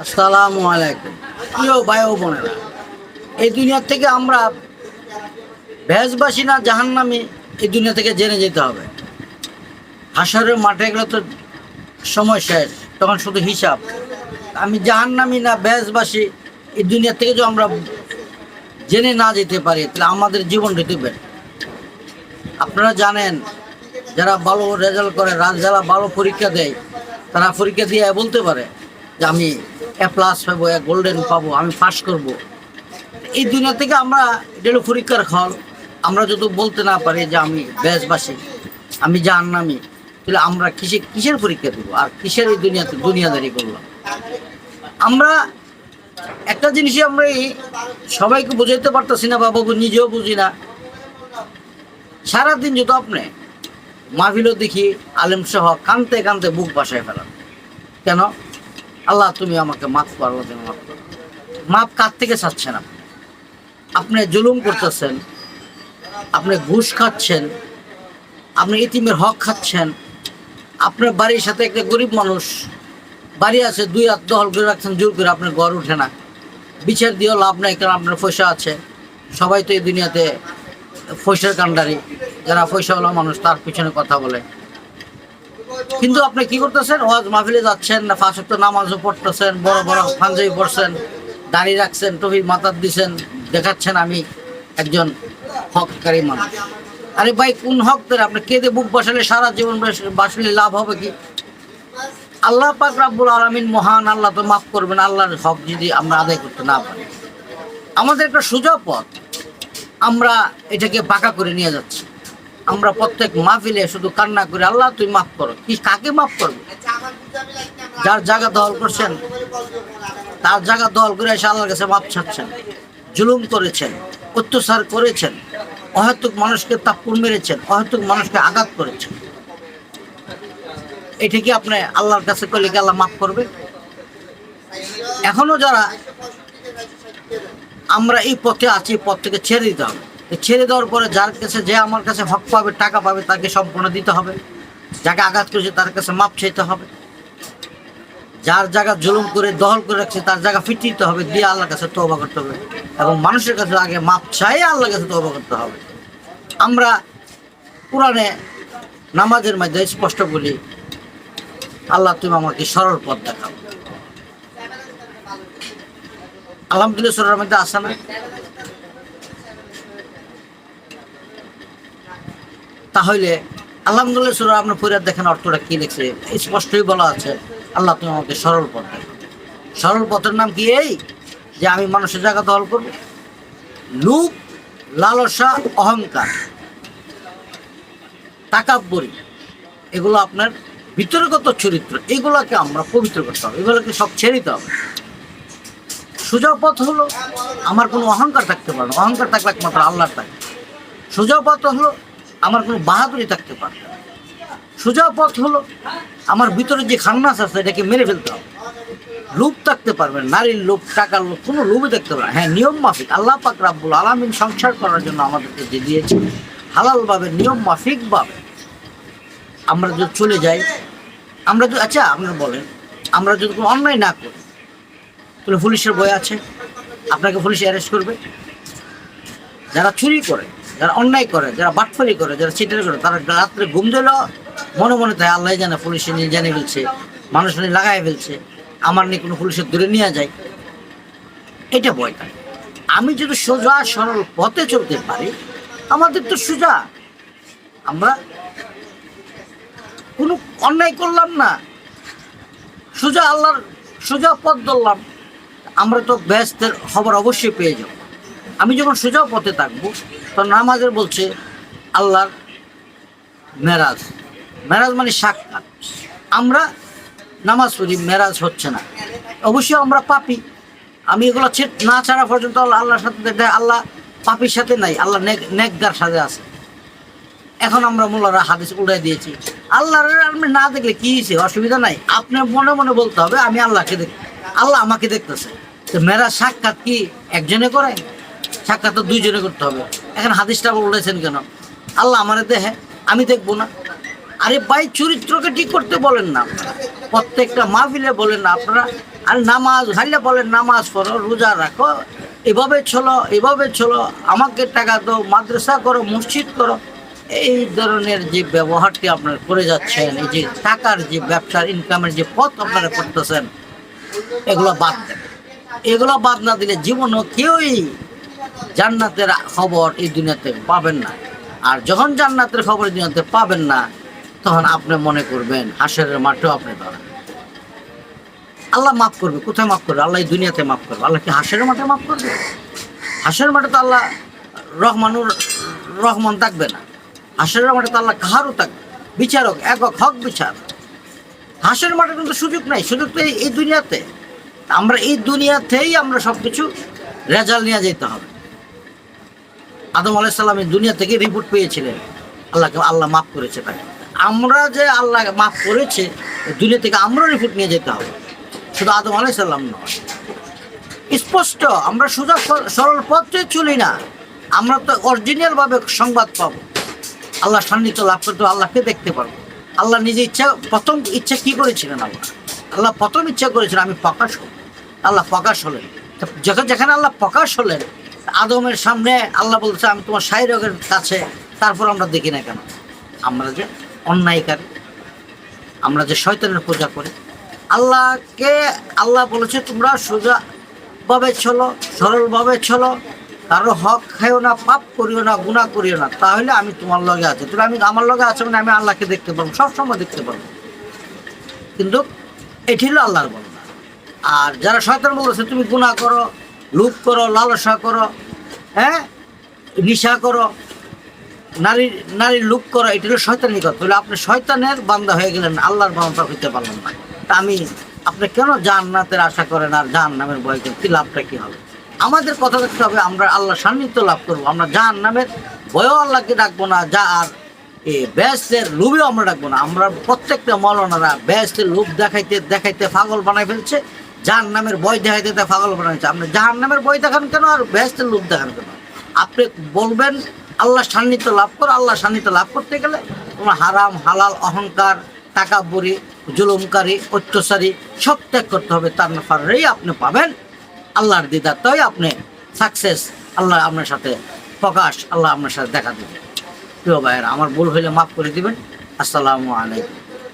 আসসালামু আলাইকুম। প্রিয় ভাই ও বোনেরা, এই দুনিয়ার থেকে আমরা ভেজবাসী না, জাহান্নামি, এই দুনিয়া থেকে জেনে যেতে হবে। হাসারের মাঠে গেলে তো সময় শেষ, তখন শুধু হিসাব। আমি জাহান্নামি না ভেজবাসী এই দুনিয়া থেকে যদি আমরা জেনে না যেতে পারি, তাহলে আমাদের জীবন ঋতুবে আপনারা জানেন, যারা ভালো রেজাল্ট করে রা- যারা ভালো পরীক্ষা দেয়, তারা পরীক্ষা দিয়ে বলতে পারে যে আমি এ প্লাস পাবো এ গোল্ডেন পাবো, আমি পাস করব। এই দুনিয়া থেকে আমরা এটা হলো পরীক্ষার ফল আমরা যদি বলতে না পারি যে আমি বেশবাসী আমি জাহান্নামি, তাহলে আমরা কিসে, কিসের পরীক্ষা দেবো? আর কিসের এই দুনিয়াতে দুনিয়াদারি করলাম? আমরা একটা জিনিসই আমরা এই সবাইকে বোঝাইতে পারতেছি না বা বাবু নিজেও বুঝি না। সারাদিন যদি আপনি মাহফিলও দেখি আলেম সহ কানতে কানতে বুক বাসায় ফেলান। কেন? আল্লাহ, তুমি আমাকে মাফ করো আল্লাহ তুমি মাফ করো। মাপ কার থেকে চাচ্ছেন আপনি? আপনি জুলুম করতেছেন, আপনি ঘুষ খাচ্ছেন, আপনি ইতিমের হক খাচ্ছেন, আপনার বাড়ির সাথে একটা গরিব মানুষ, বাড়ি আছে, দুই হাত দহল করে রাখছেন, জোর করে আপনার ঘর ওঠে না। বিচার দিয়েও লাভ নাই, কারণ আপনার পয়সা আছে। সবাই তো এই দুনিয়াতে পয়সার কাণ্ডারি। যারা পয়সাওয়ালা মানুষ, তার পিছনে কথা বলে। কিন্তু আপনি কি করতেছেন? ওয়াজ মাহফিলে যাচ্ছেন না ওয়াক্ত নামাজও পড়তেছেন, বড় বড় পাঞ্জাবি পড়ছেন, দাড়ি রাখছেন, টুপি মাথার দিছেন, দেখাচ্ছেন আমি একজন হককারী মানুষ। আরে ভাই, কোন হক ধরে আপনি কেঁদে বুক বসালে সারা জীবন বাসলে লাভ হবে কি? আল্লাহ পাক রাব্বুল আলামিন মহান আল্লাহ তো মাফ করবেন, আল্লাহর হক যদি আমরা আদায় করতে না পারি। আমাদের একটা সোজা পথ, আমরা এটাকে পাকা করে নিয়ে যাচ্ছি। আমরা প্রত্যেক মাহফিলে শুধু কান্না করে, আল্লাহ তুই মাফ করো। কি, কাকে মাফ করবে? যার জায়গা দখল করছেন, তার জায়গা দখল করে এসে আল্লাহর কাছে মাপ ছাড়ছেন জুলুম করেছেন, অত্যাচার করেছেন, অহেতুক মানুষকে তাপ্পুর মেরেছেন, অহেতুক মানুষকে আঘাত করেছেন। এটা কি আপনি আল্লাহর কাছে করলে কি আল্লাহ মাফ করবে? এখনও যারা, আমরা এই পথে আছি পথ থেকে ছেড়ে দিতে হবে। ছেড়ে দেওয়ার পরে যার কাছে যে আমার কাছে হক পাবে, টাকা পাবে, তাকে সম্পূর্ণ দিতে হবে। যাকে আঘাত করেছে তার কাছে মাপ চাইতে হবে। যার জায়গা জুলুম করে, দখল করে রাখছে, তার জায়গা ফিটিয়ে দিতে হবে, দিয়ে আল্লাহর কাছে তৌবা করতে হবে। এবং মানুষের কাছে আগে মাপ চাই আল্লাহর কাছে তৌবা করতে হবে। আমরা কোরআনে নামাজের মধ্যে স্পষ্ট বলি, আল্লাহ তুমি আমাকে সরল পথ দেখাও। আলহামদুলিল্লাহ সুরার মধ্যে আসে না? তাহলে আলহামদুলিল্লাহ সুরা আপনার পরিবার দেখেন অর্থটা কি লিখছে। স্পষ্টই বলা আছে, আল্লাহ তুমি আমাকে সরল পথ সরল পথের নাম কি এই? যে আমি মানুষের জায়গা দখল করব। লুপ, লালসা, অহংকার, তাকাব্বরি, এগুলো আপনার ভিতরগত চরিত্র, এগুলোকে আমরা পবিত্র করতে হবে, এগুলোকে সব ছেড়ে দিতে হবে। সোজা পথ হলো, আমার কোনো অহংকার থাকতে পারে না, অহংকার থাকলে একমাত্র আল্লাহর থাকে। সোজা পথ হলো আমার কোনো বাহাদুরি থাকতে পারে সোজা পথ হলো আমার ভিতরে যে খান্নাস আছে, এটাকে মেরে ফেলতে হবে। লোভ থাকতে পারবে নারীর লোভ, টাকার লোভ, কোনো লোভে থাকতে পারবে। হ্যাঁ নিয়ম মাফিক। আল্লাহ পাক রাব্বুল আলামিন সংসার করার জন্য আমাদেরকে যে দিয়েছে, হালালভাবে, নিয়ম মাফিকভাবে আমরা যদি চলে যাই, আমরা যদি আচ্ছা আপনারা বলেন, আমরা যদি কোনো অন্যায় না করি, তাহলে পুলিশের বই আছে? আপনাকে পুলিশ অ্যারেস্ট করবে? যারা চুরি করে যারা অন্যায় করে, যারা বাটফারি করে, যারা চিটার করে, তারা রাত্রে ঘুম দিলেও মনে মনে তাই আল্লাহ জানে নিয়ে জানে ফেলছে, মানুষ লাগাই ফেলছে, আমার নিয়ে কোনো পুলিশের দূরে নিয়ে যায়। এটা ভয় আমি যদি সোজা, সরল পথে চলতে পারি, আমাদের তো সোজা। আমরা কোনো অন্যায় করলাম না। সোজা আল্লাহর, সোজা পথ ধরলাম। আমরা তো ব্যস্তের খবর অবশ্যই পেয়ে যাব। আমি যখন সোজা পথে থাকব, তখন নামাজের বলছে আল্লাহর মেরাজ। মেরাজ মানে সাক্ষাৎ। আমরা নামাজ পড়ি, মেরাজ হচ্ছে না। অবশ্যই আমরা পাপি। আমি এগুলো না ছাড়া পর্যন্ত আল্লাহর সাথে দেখা- আল্লাহ পাপির সাথে নাই। আল্লাহ নেক নেকদার সাথে আছে। এখন আমরা মোল্লারা হাদিস উড়াই দিয়েছি। আল্লাহর না দেখলে কি হয়েছে? অসুবিধা নাই। আপনার মনে মনে বলতে হবে, আমি আল্লাহকে দেখ আল্লাহ আমাকে দেখতেছে। তো মেরা সাক্ষাৎ কি একজনে করে সাক্ষাৎ তো দুইজনে করতে হবে। এখন হাদিসটা উল্লেছেন কেন? আল্লাহ আমার দেহে, আমি দেখব না। আরে ভাই, চরিত্রকে ঠিক করতে বলেন না আপনারা। প্রত্যেকটা মাহফিলে বলেন না আপনারা। আর নামাজ হাইলে বলেন, নামাজ পড়ো, রোজা রাখো, এভাবে চলো এভাবে চলো, আমাকে টাকা দাও, মাদ্রাসা করো, মসজিদ করো। এই ধরনের যে ব্যবহারটি আপনারা করে যাচ্ছেন, এই যে টাকার যে ব্যবসার ইনকামের যে পথ আপনারা করতেছেন, এগুলো বাদ দেন। এগুলো বাদ না দিলে জীবনও কেউই জান্নাতের খবর এই দুনিয়াতে পাবেন না। আর যখন জান্নাতের খবর এই দুনিয়াতে পাবেন না, তখন আপনি মনে করবেন হাসরের মাঠেও আপনি দাঁড়ান আল্লাহ মাফ করবে, কোথায় মাফ করবে? আল্লাহ এই দুনিয়াতে মাফ করবে। আল্লাহ কি হাসরের মাঠে মাফ করবে? হাসরের মাঠে তো আল্লাহ রহমানুর রহমান থাকবে না। হাসরের মাঠে তো আল্লাহ কাহারও থাকবে বিচারক, একক, হক বিচার। হাসের মাঠে কিন্তু সুযোগ নাই। সুযোগ তো এই- এই দুনিয়াতে। আমরা এই দুনিয়াতেই আমরা সব কিছু রেজাল্ট নিয়ে যেতে হবে। আদম আলাইসাল্লাম এই দুনিয়া থেকে রিপোর্ট পেয়েছিলেন। আল্লাহকে আল্লাহ মাফ করেছে তাকে। আমরা যে আল্লাহ মাফ করেছে দুনিয়া থেকে আমরা রিপোর্ট নিয়ে যেতে হবে। শুধু আদম আলাইসাল্লাম নয়। স্পষ্ট, আমরা সোজা সর- সরল পথে চলি না। আমরা তো অরিজিনাল ভাবে সংবাদ পাবো। আল্লাহ সান্নিধ্য লাভ করতে আল্লাহকে দেখতে পারব আল্লাহ নিজে ইচ্ছা, প্রথম ইচ্ছা কি করেছিলেন আল্লাহ? আল্লাহ প্রথম ইচ্ছা করেছিলেন আমি প্রকাশ হব আল্লাহ প্রকাশ হলেন। যখন যেখানে আল্লাহ প্রকাশ হলেন আদমের সামনে আল্লাহ বলছে, আমি তোমার শাহরগের কাছে, তারপর আমরা দেখি না কেন? আমরা যে অন্যায়কারী, আমরা যে শয়তানের পূজা করি। আল্লাহকে, আল্লাহ বলেছে, তোমরা সোজা ভাবে চলো, সরলভাবে চলো। কারও হক খাইও না, পাপ করিও না গুণা করিও না। তাহলে আমি তোমার লগে আছি। তুমি আমি, আমার লগে আছো মানে আমি আল্লাহকে দেখতে পারব, সবসময় দেখতে পারব। কিন্তু এটি হলো আল্লাহর বর্ণনা। আর যারা শয়তান বলেছে তুমি গুণা করো লুপ করো, লালসা করো হ্যাঁ? নিশা করো নারীর নারীর লুপ করো, এটা হলো শয়তানি কথা। তাহলে আপনি শয়তানের বান্দা হয়ে গেলেন, আল্লাহর বান্দা হইতে পারলেন না। তা আমি, আপনি কেন জান্নাতের আশা করেন আর জাহান নামের ভয় করেন? কি লাভটা, কি হবে? আমাদের কথা দেখতে হবে, আমরা আল্লাহ সান্নিধ্য লাভ করব। আমরা জাহান নামের ভয়ও আল্লাহকে ডাকবো না, যা আর এ ব্যাসের লোভেও আমরা ডাকবো না। আমরা প্রত্যেকটা মলনারা ব্যাসের লোভ দেখাইতে দেখাইতে পাগল বানাই ফেলছে। জাহান নামের বই দেখাইতে তা পাগল বানাইছে আপনি জাহান নামের বই দেখান কেন আর ব্যাসের লোক দেখান কেন? আপনি বলবেন, আল্লাহ সান্নিধ্য লাভ করো, আল্লাহ সান্নিধ্য লাভ করতে গেলে তোমার হারাম, হালাল, অহংকার টাকা বুড়ি জুলুমকারী, অত্যাচারী সব ত্যাগ করতে হবে। তার নাফারেই আপনি পাবেন। আল্লাহর দিদার তাই আপনি সাকসেস আল্লাহ আপনার সাথে প্রকাশ, আল্লাহ আপনার সাথে দেখা দেবে প্রিয় ভাইয়েরা, আমার ভুল হইলে মাফ করে দিবেন। আসসালামু আলাইকুম।